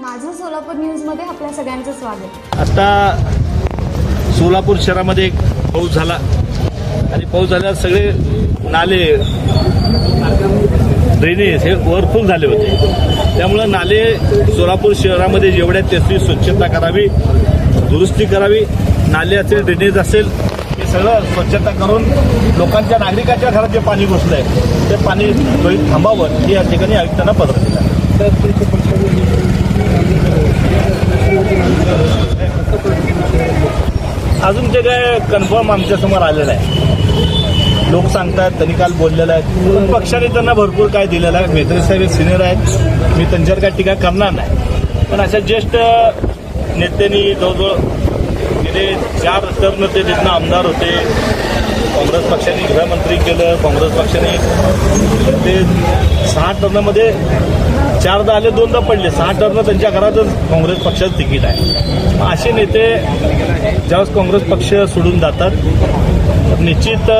माझं सोलापूर न्यूजमध्ये आपल्या सगळ्यांचं स्वागत. आता सोलापूर शहरामध्ये एक पाऊस झाला. आणि पाऊस झाल्यावर सगळे नाले ड्रेनेज हे ओव्हरफुल झाले होते. त्यामुळं नाले सोलापूर शहरामध्ये जेवढ्या त्याची स्वच्छता करावी दुरुस्ती करावी नाले असेल ड्रेनेज असेल हे सगळं स्वच्छता करून लोकांच्या नागरिकांच्या घरात जे पाणी घुसलं आहे ते पाणी थांबावं हे या ठिकाणी आयुक्तांना पत्र दिलं. अजून ते काय कन्फर्म आमच्यासमोर आलेलं आहे. लोक सांगतात त्यांनी काल बोललेलं आहे. पक्षाने त्यांना भरपूर काय दिलेलं आहे. मेत्रे साहेब सिनियर आहेत. मी त्यांच्यावर काय टीका करणार नाही. पण अशा ज्येष्ठ नेत्यांनी जवळजवळ गेले चार टर्म ते तिथनं आमदार होते. काँग्रेस पक्षाने गृहमंत्री केलं. काँग्रेस पक्षाने ते सहा टर्ममध्ये चारदा आले दोनदा पडले. सहा टर्न त्यांच्या घरातच काँग्रेस पक्षाचं तिकीट आहे. असे नेते ज्यावेळेस काँग्रेस पक्ष सोडून जातात तर निश्चित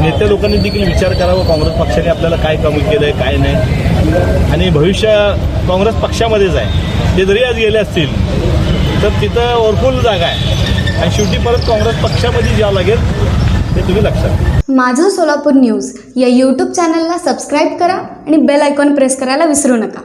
नेते लोकांनी देखील विचार करावा काँग्रेस पक्षाने आपल्याला काय कमी केलं आहे काय नाही. आणि भविष्य काँग्रेस पक्षामध्येच आहे. ते जरी आज गेले असतील तर तिथं ओरफुल जागा आहे. आणि शेवटी परत काँग्रेस पक्षामध्ये जावं लागेल. हे तुम्ही लक्षात माझं सोलापूर न्यूज या यूट्यूब चॅनलला सबस्क्राईब करा आणि बेल आयकॉन प्रेस करायला विसरू नका.